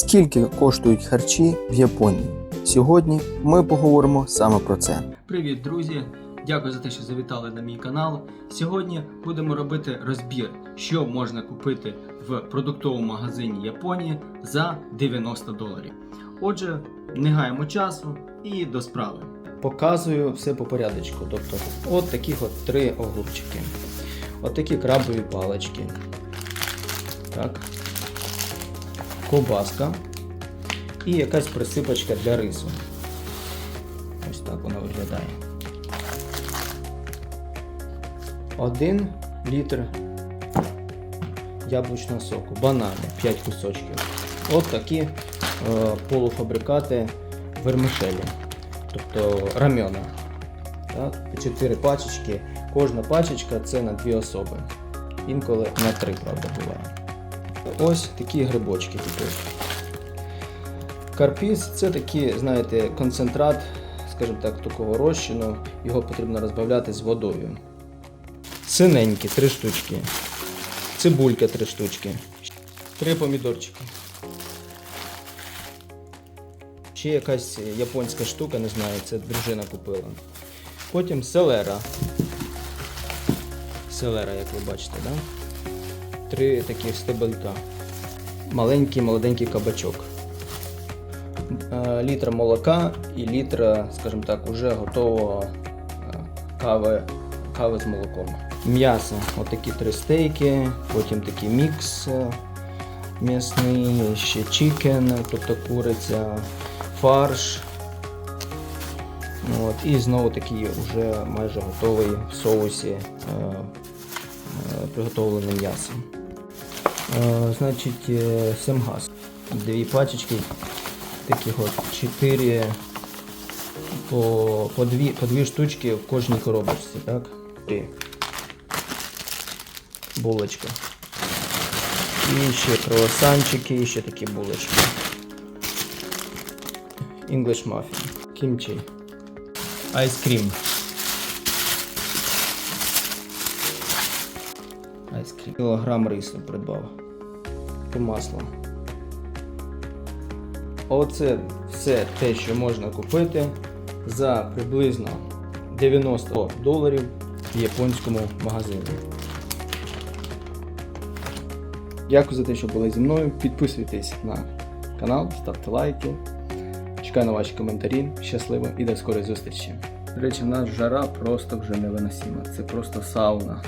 Скільки коштують харчі в Японії? Сьогодні ми поговоримо саме про це. Привіт, друзі! Дякую за те, що завітали на мій канал. Сьогодні будемо робити розбір, що можна купити в продуктовому магазині Японії за 90 доларів. Отже, не гаємо часу і до справи. Показую все по порядочку. Тобто, от таких от три огурчики. От такі крабові палички. Так. Ковбаска. І якась присипочка для рису. Ось так вона виглядає. Один літр яблучного соку, банани 5 кусочків. От такі е, полуфабрикати вермишелі, тобто рамена. Так? 4 пачечки. Кожна пачечка це на 2 особи. Інколи на 3, правда, буває. Ось такі грибочки купив. Карпіз це такий, знаєте, концентрат, скажімо так, такого розчину. Його потрібно розбавляти з водою. Синенькі, три штучки. Цибулька три штучки. Три помідорчики. Ще якась японська штука, не знаю, це дружина купила. Потім селера. Селера, як ви бачите, да? Три таких стебелька. Маленький молоденький кабачок. Е, Літр молока і літр, скажімо так, уже готового е, кави, кави з молоком. М'ясо. Отакі три стейки, потім такий мікс е, м'ясний, ще чікен, тобто куриця, фарш. От, і знову такий вже майже готовий в соусі приготовлене м'ясо. Е, значить, е, семгаз. Дві пачечки, таких от чотири по, по, дві, по дві штучки в кожній коробочці, так? Три. Булочка. І ще круасанчики, і ще такі булочки. English muffin. Кімчі. Айскрім. Кілограм рису придбав. По масло. Оце все те, що можна купити за приблизно 90 доларів в японському магазині. Дякую за те, що були зі мною. Підписуйтесь на канал, ставте лайки. Чекаю на ваші коментарі. Щасливо і до скорої зустрічі. До речі, в нас жара просто вже невиносима. Це просто сауна.